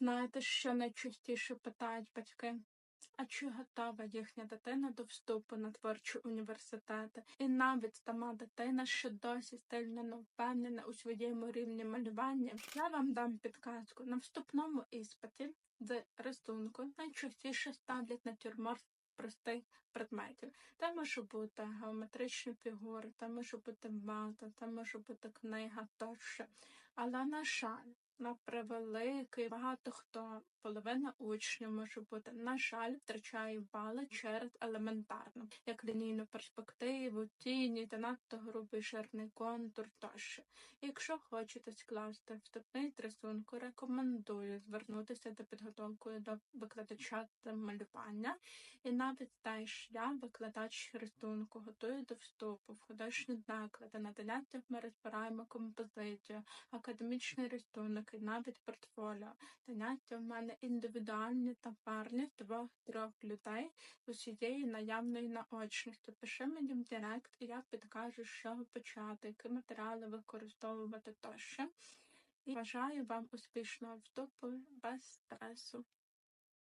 Знаєте, що найчастіше питають батьки? А чи готова їхня дитина до вступу на творчі університети? І навіть сама дитина, що досі сильно не впевнена у своєму рівні малювання, я вам дам підказку. На вступному іспиті з рисунку найчастіше ставлять натюрморт простих предметів. Там може бути геометричні фігури, там може бути ваза, там може бути книга тощо. Але, на жаль, на превеликий багато хто, половина учнів може бути, на жаль, втрачає бали через елементарну, як лінійну перспективу, тіні та надто грубий жирний контур тощо. Якщо хочете скласти вступний рисунку, рекомендую звернутися до підготовкою до викладача з малювання. І навіть теж я, викладач рисунку, готую до вступу в художні наклади. На заняттях ми розбираємо композицію, академічний рисунок і навіть портфоліо. Заняття в мене індивідуальні та парні двох-трьох людей з усієї наявної наочності. Пиши мені в директ, і я підкажу, з чого почати, які матеріали використовувати тощо. І бажаю вам успішного вступу без стресу.